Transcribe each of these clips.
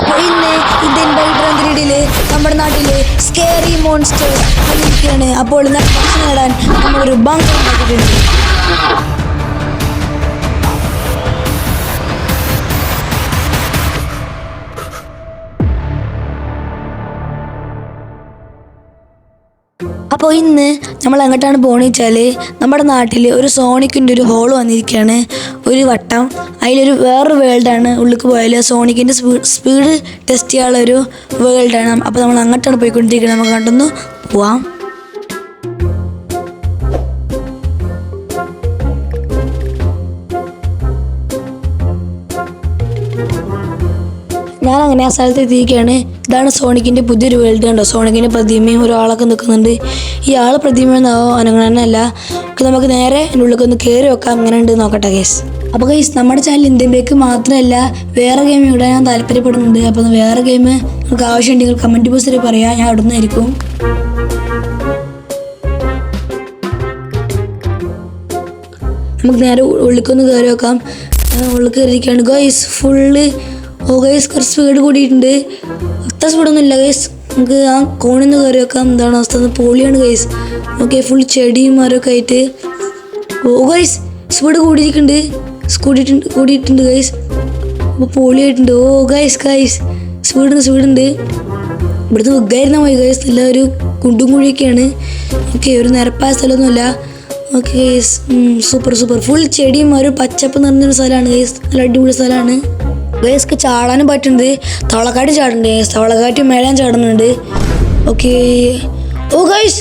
അപ്പൊ ഇന്ന് Indian bike ഗ്രിഡിൽ നമ്മുടെ നാട്ടിലെ സ്കേറി മോൺസ്റ്റേഴ്സ് അപ്പോൾ നേടാൻ നമ്മളൊരു ബങ്കർ ഉണ്ടാക്കിയിട്ടുണ്ട്. അപ്പോൾ ഇന്ന് നമ്മൾ എങ്ങോട്ടാണ് പോകണമെന്ന് വെച്ചാൽ നമ്മുടെ നാട്ടിൽ ഒരു സോണിക്കിന്റെ ഒരു ഹോൾ വന്നിരിക്കുകയാണ് ഒരു വട്ടം. അതിലൊരു വേറൊരു വേൾഡാണ് ഉള്ളിൽ പോയാൽ സോണിക്കിന്റെ സ്പീഡ് ടെസ്റ്റ് ചെയ്യാനുള്ള ഒരു വേൾഡാണ് അപ്പോൾ നമ്മൾ അങ്ങോട്ടാണ് പോയിക്കൊണ്ടിരിക്കുന്നത് നമുക്ക് കണ്ടൊന്ന് പോവാം. ഞാൻ അങ്ങനെ ആ സ്ഥലത്ത് എത്തിയിരിക്കുകയാണ് ഇതാണ് സോണിക്കിന്റെ പുതിയൊരു വേൾഡ് കണ്ടോ? സോണിക്കിന്റെ പ്രതിമയും ഒരാളൊക്കെ നിൽക്കുന്നുണ്ട്. ഈ ആൾ പ്രതിമയെന്നാവോ അനങ്ങനല്ല അനങ്ങണല്ല നമുക്ക് നേരെ എന്റെ ഉള്ളിലേക്ക് ഒന്ന് കയറി വെക്കാം. അങ്ങനെ ഉണ്ട് നോക്കട്ടെ കേസ് അപ്പോൾ കേസ് നമ്മുടെ ചാനൽ ഇന്ത്യൻ ബേക്ക് മാത്രമല്ല വേറെ ഗെയിം ഇവിടെ ഞാൻ താല്പര്യപ്പെടുന്നുണ്ട്. അപ്പോൾ വേറെ ഗെയിം നമുക്ക് ആവശ്യമുണ്ടെങ്കിൽ കമന്റ് ബോക്സിൽ പറയാം. ഞാൻ അവിടെ നിന്നായിരിക്കും നമുക്ക് നേരെ ഉള്ളിക്കൊന്ന് ഉള്ളിലേക്കൊന്ന് കയറി വെക്കാം. ഉള്ളിൽ കയറിയിരിക്കുകയാണ്. ഗൈസ് ഫുള്ള് ഓ ഗൈസ് കുറച്ച് സ്പീഡ് കൂടിയിട്ടുണ്ട്. അത്ര സ്പീഡൊന്നും ഇല്ല ഗൈസ് നമുക്ക് ആ കോണിൽ നിന്ന് കയറി വെക്കാം. എന്താണ് അവസ്ഥ? പോളിയാണ് ഗൈസ് ഓക്കെ ഫുൾ ചെടിയും മരമൊക്കെ ആയിട്ട്. ഓ ഗൈസ് സ്പീഡ് കൂടിയിരിക്കുന്നുണ്ട്. കൂടിയിട്ടുണ്ട് കൂടിയിട്ടുണ്ട് ഗൈസ് അപ്പോൾ പോളിയായിട്ടുണ്ട്. ഓ ഗൈസ് ഗൈസ് സ്പീഡുണ്ട് സ്പീഡുണ്ട്. ഇവിടുന്ന് ഉഗ്ഗായിരുന്ന മതി ഗൈസ് നല്ല ഒരു കുണ്ടും കുഴിയൊക്കെയാണ്. ഓക്കെ ഒരു നിരപ്പായ സ്ഥലമൊന്നുമില്ല. Okay guys super super full ചെടിയും ഒരു പച്ചപ്പ് നിറഞ്ഞൊരു സ്ഥലമാണ് ഗൈസ് നല്ല അടിപൊളി സ്ഥലമാണ്. ഗൈസ്ക്ക് ചാടാനും പറ്റുന്നുണ്ട്. തവളക്കാട്ടും ചാടുന്നുണ്ട്. തവളക്കാട്ടി മേലാൻ ചാടുന്നുണ്ട്. ഓക്കെ ഓ ഗൈസ്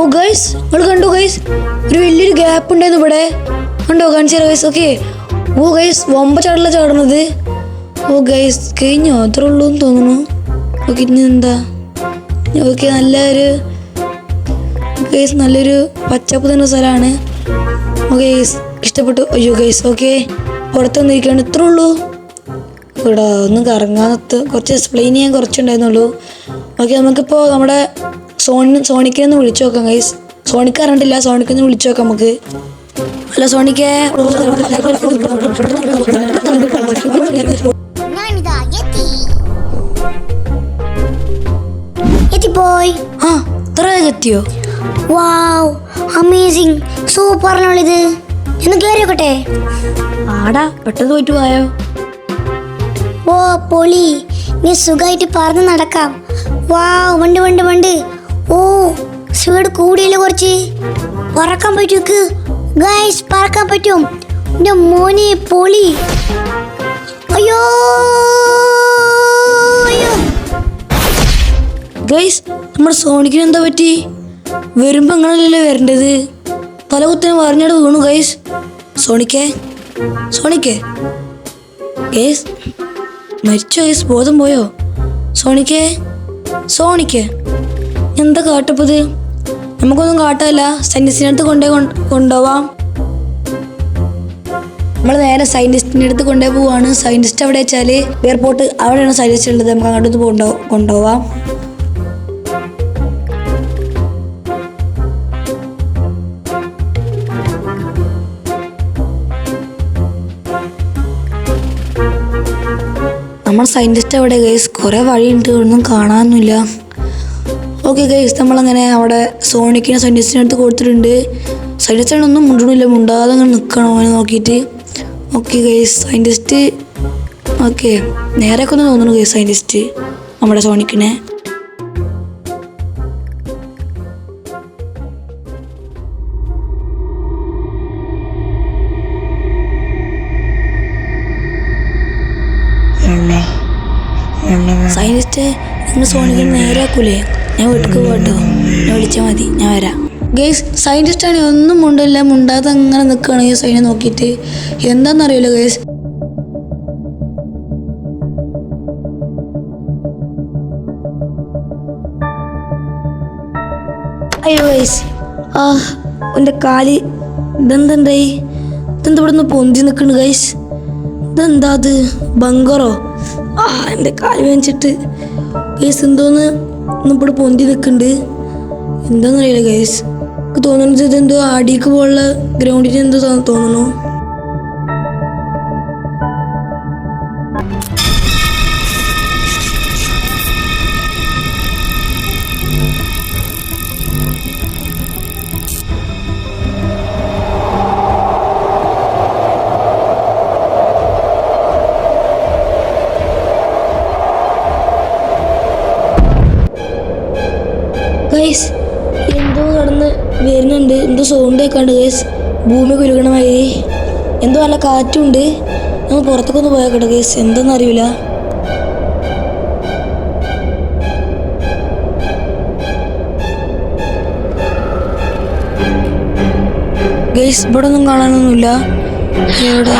ഓ ഗൈസ് നിങ്ങൾ കണ്ടു ഗൈസ് ഒരു വലിയൊരു ഗ്യാപ്പ് ഉണ്ടായിരുന്നു ഇവിടെ. കണ്ടോ കാണിച്ചു ഗൈസ് ഓക്കെ ഓ ഗൈസ് വമ്പ ചാടല ചാടുന്നത്. ഓ ഗൈസ് കഴിഞ്ഞോ? അത്ര ഉള്ളൂ എന്ന് തോന്നുന്നു. ഓക്കെ ഇനി എന്താ? ഓക്കെ നല്ലൊരു ഗൈസ് നല്ലൊരു പച്ചപ്പ് തന്നെ സ്ഥലമാണ്. ഓ ഗൈസ് ഇഷ്ടപ്പെട്ടു. അയ്യോ ഗൈസ് ഓക്കെ പുറത്ത് വന്നിരിക്കുകയാണ്. ഇത്രേ ഉള്ളൂ. ഇവിടെ ഒന്നും കറങ്ങാത്ത കുറച്ച് എക്സ്പ്ലെയിൻ ചെയ്യാൻ കുറച്ചുണ്ടായിരുന്നുള്ളൂ. ഓക്കെ നമുക്കിപ്പോൾ നമ്മുടെ സോണി സോണിക്കിനെ ഒന്ന് വിളിച്ചു നോക്കാം ഗൈസ് സോണിക്ക് അറിയണ്ടില്ല സോണിക്കൊന്ന് വിളിച്ചു നോക്കാം നമുക്ക്. ഹലോ സോണിക്കേ. എത്തിപ്പോയി ആ ഇത്ര വേഗം എത്തിയോ? വാവ് അമേസിങ് സൂപ്പറിനുള്ളിത് എന്ന് കയറിയോക്കട്ടെ ആടാ പെട്ടെന്ന് പോയിട്ട് പോയോ ഓ പൊളി നീ സുഖമായിട്ട് പറന്ന് നടക്കാം. വാ വണ്ട് വണ്ട് വണ്ട്. ഓ സ്പീഡ് കൂടിയല്ലോ കുറച്ച്? പറക്കാൻ പറ്റുക്ക് ഗൈസ് പറക്കാൻ പറ്റും. എന്റെ മോനെ പൊളി. അയ്യോ ഗൈസ് നമ്മുടെ സോണിക്കിന് എന്താ പറ്റി? വരുമ്പോ നിങ്ങളല്ലേ വരേണ്ടത്. തലകുത്തിന് പറഞ്ഞിട്ട് വീണു ഗൈസ് സോണിക്കേ സോണിക്കേ. ഗൈസ് മരിച്ചോ കേസ്? ബോധം പോയോ? സോണിക്കേ? സോണിക്കേ? എന്താ കാട്ടപ്പത്? നമുക്കൊന്നും കാട്ടല്ല സൈന്റിസ്റ്റിനടുത്ത് കൊണ്ടേ കൊണ്ടുപോവാം. നമ്മൾ നേരെ സയന്റിസ്റ്റിന്റെ അടുത്ത് കൊണ്ടേ പോവാണ്. സയന്റിസ്റ്റ് എവിടെ വെച്ചാൽ എയർപോർട്ട് അവിടെയാണ് സയന്റിസ്റ്റ് ഉള്ളത്. നമുക്ക് അങ്ങോട്ട് കൊണ്ടോ കൊണ്ടുപോവാം. നമ്മൾ സയന്റിസ്റ്റ് അവിടെ ഗൈസ് കുറേ വഴിയുണ്ട് ഒന്നും കാണാനൊന്നുമില്ല. ഓക്കെ ഗൈസ് നമ്മളങ്ങനെ അവിടെ സോണിക്കിനെ സയന്റിസ്റ്റിന്റെ അടുത്ത് കൊടുത്തിട്ടുണ്ട്. സയന്റിസ്റ്റ് ഒന്നും മുണ്ടണില്ല മുണ്ടാതെ അങ്ങനെ നിൽക്കണം അവനെ നോക്കിയിട്ട്. ഓക്കെ ഗൈസ് സയന്റിസ്റ്റ് ഓക്കെ നേരെയൊക്കെ ഒന്ന് തോന്നുന്നു ഗൈസ് സയന്റിസ്റ്റ് നമ്മുടെ സോണിക്കിനെ. സയന്റിസ്റ്റ് നിങ്ങൾ സോണിക്ക് നേരാക്കൂലേ ഞാൻ വീട്ടിൽ പോകട്ടോ. ഞാൻ വിളിച്ചാൽ മതി. ഞാൻ വരാം. ഗേസ് സൈന്റിസ്റ്റ് ആണെങ്കിൽ ഒന്നും മുണ്ടില്ല. മുണ്ടാതെ അങ്ങനെ നിൽക്കുകയാണെങ്കിൽ സൈനെ നോക്കിയിട്ട്. എന്താണെന്നറിയില്ല ഗേസ്. അയ്യോ ഗൈസ്. ആ എന്റെ കാൽ ഇതെന്തുണ്ടായി ഇതെന്താ ഇവിടെ നിന്ന് പൊന്തി നിൽക്കുന്നു ഗൈസ്? ഇതെന്താ അത്? ബങ്കറോ? ആ എന്റെ കാൽ വേണിച്ചിട്ട് ഗൈസ് എന്തോന്ന്? ഇവിടെ പൊന്തി നിൽക്കുന്നുണ്ട്. എന്താണെന്നറിയില്ല ഗൈസ് എനിക്ക് തോന്നുന്നത് ഇതെന്തോ ആടിക്ക് പോലുള്ള ഗ്രൗണ്ടിന് എന്തോ തോന്നുന്നു. ഗൈസ് എന്തോ നടന്ന് വരുന്നുണ്ട്. എന്തോ സൗണ്ട് കേൾക്കാണ്ട് ഗൈസ് ഭൂമി കുരുകണമായി എന്തോ നല്ല കാറ്റുണ്ട്. നമ്മൾ പുറത്തൊക്കെ ഒന്ന് കേട്ടോ ഗൈസ് എന്തെന്ന് അറിയില്ല ഗൈസ് ഇവിടെ ഒന്നും കാണാനൊന്നുമില്ല. എവിടെ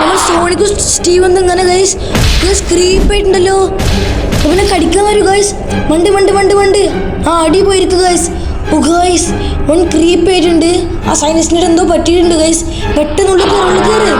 നമ്മൾ സോണിക്കും സ്റ്റീവൻ ഇങ്ങനെ ഗൈസ് ഗൈസ് ക്രീപ്പ് അവനെ കടിക്കാൻ വരൂ ഗൈസ് മണ്ട് മണ്ട് മണ്ട് മണ്ട് ആ അടി പോയിരിക്കും ഗൈസ് ഓ ഗൈസ് അവൻ ക്രീപ്പ് ആയിട്ടുണ്ട്. ആ സൈനിസ്റ്റിനോട് എന്തോ പറ്റിയിട്ടുണ്ട് ഗൈസ് പെട്ടെന്നുള്ളിൽ കയറി